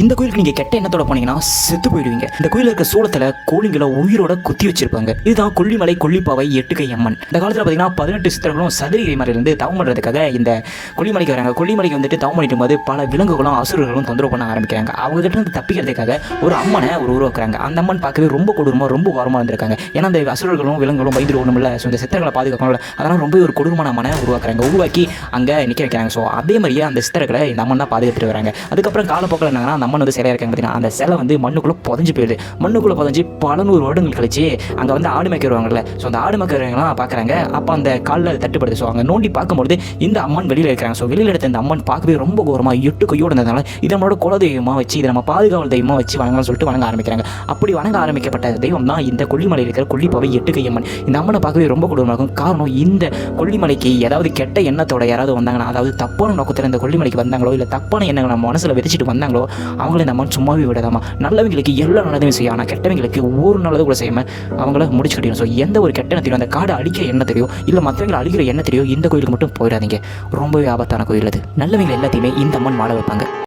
இந்த கோயிலுக்கு நீங்க கெட்ட எண்ணத்தோட போனீங்கன்னா செத்து போயிடுவீங்க. இந்த கோயில் இருக்க சூளத்துல கோழிங்களை உயிரோட குத்தி வச்சிருப்பாங்க. இதுதான் கொல்லிமலை கொல்லிப்பாவை எட்டுக்கை அம்மன். இந்த காலத்துல பாத்தீங்கன்னா பதினெட்டு சித்திரங்களும் சதுரகிரி மலையிலிருந்து தவம் பண்றதுக்காக இந்த கொல்லிமலைக்கு வராங்க. கொல்லிமலைக்கு வந்துட்டு தவம் பண்ணிட்டு போது பல விலங்குகளும் அசுரர்களும் தொந்தரவு பண்ண ஆரம்பிக்கிறாங்க. அவங்க கிட்ட இருந்து தப்பிக்கிறதுக்காக ஒரு அம்மனை ஒரு உருவாக்குறாங்க. அந்த அம்மன் பார்க்கவே ரொம்ப கொடூரமா ரொம்ப ஓரமா இருந்திருக்காங்க. ஏன்னா அந்த அசுரர்களும் விலங்குகளும் பயந்துருவோம் இல்ல ஸோ இந்த சித்திரங்களை பாதுகாக்கணும் அதெல்லாம் ரொம்ப ஒரு கொடூரமான அம்மனை உருவாக்குறாங்க. உருவாக்கி அங்க நிக்க வைக்கிறாங்க. ஸோ அதே மாதிரியே அந்த சித்திரங்களை இந்த அம்மன் தான் பாதுகாத்துட்டு வராங்க. அதுக்கப்புறம் காலப்போக்கில் என்னன்னா அந்த அம்மன் வந்து சிலையாக இருக்காங்க பார்த்தீங்கன்னா அந்த சிலை வந்து மண்ணுக்குள்ளே புதஞ்சு போயிடுது. மண்ணுக்குள்ளே புதஞ்சு பல நூறு வருடங்கள் கழிச்சு அங்கே வந்து ஆடு மேய்க்க வருவாங்கல்ல. ஸோ அந்த ஆடு மேய்க்கிறவங்களாம் பார்க்குறாங்க அப்போ அந்த காலில் தட்டுப்படுது. ஸோ அங்கே நோண்டி பார்க்கும்பொழுது இந்த அம்மன் வெளியில் இருக்கிறாங்க. ஸோ வெளியில் எடுத்த இந்த அம்மன் பார்க்கவே ரொம்ப கோரமாக எட்டு கையோடு இருந்ததுனால இதை நம்மளோட குல தெய்வமாக வச்சு இதை நம்ம பாதுகாவல் தெய்வமாக வச்சு வணங்கலாம் சொல்லிட்டு வணங்க ஆரம்பிக்கிறாங்க. அப்படி வணங்க ஆரம்பிக்கப்பட்ட தெய்வம் தான் இந்த கொல்லிமலையில் இருக்கிற கொல்லிப்பாவை எட்டு கையம்மன் இந்த அம்மனை பார்க்கவே ரொம்ப கொடூரமாக இருக்கும். காரணம் இந்த கொல்லிமலைக்கு ஏதாவது கெட்ட எண்ணத்தோட யாராவது வந்தாங்கன்னா அதாவது தப்பான நோக்கத்தில் இந்த கொல்லிமலைக்கு வந்தாங்களோ இல்லை தப்பான எண்ணங்களை நம்ம மனசில் விதைச்சிட்டு வந்தாங்களோ அவங்கள இந்த அம்மன் சும்மாவே விடாதாமா நல்லவங்களுக்கு எல்லா நல்லதுமே செய்யும் ஆனால் கெட்டவங்களுக்கு ஒரு நல்லது கூட செய்யாமல் அவங்கள முடிச்சு கட்டிடும் ஸோ எந்த ஒரு கெட்ட தெரியும் அந்த காடை அழிக்கிற எண்ணம் தெரியும் இல்லை மற்றவங்களை அழிக்கிற எண்ணம் தெரியும் இந்த கோயிலுக்கு மட்டும் போயிடாதீங்க. ரொம்பவே ஆபத்தான கோயில் அது. நல்லவங்க எல்லாத்தையுமே இந்த அம்மன் வாழ வைப்பாங்க.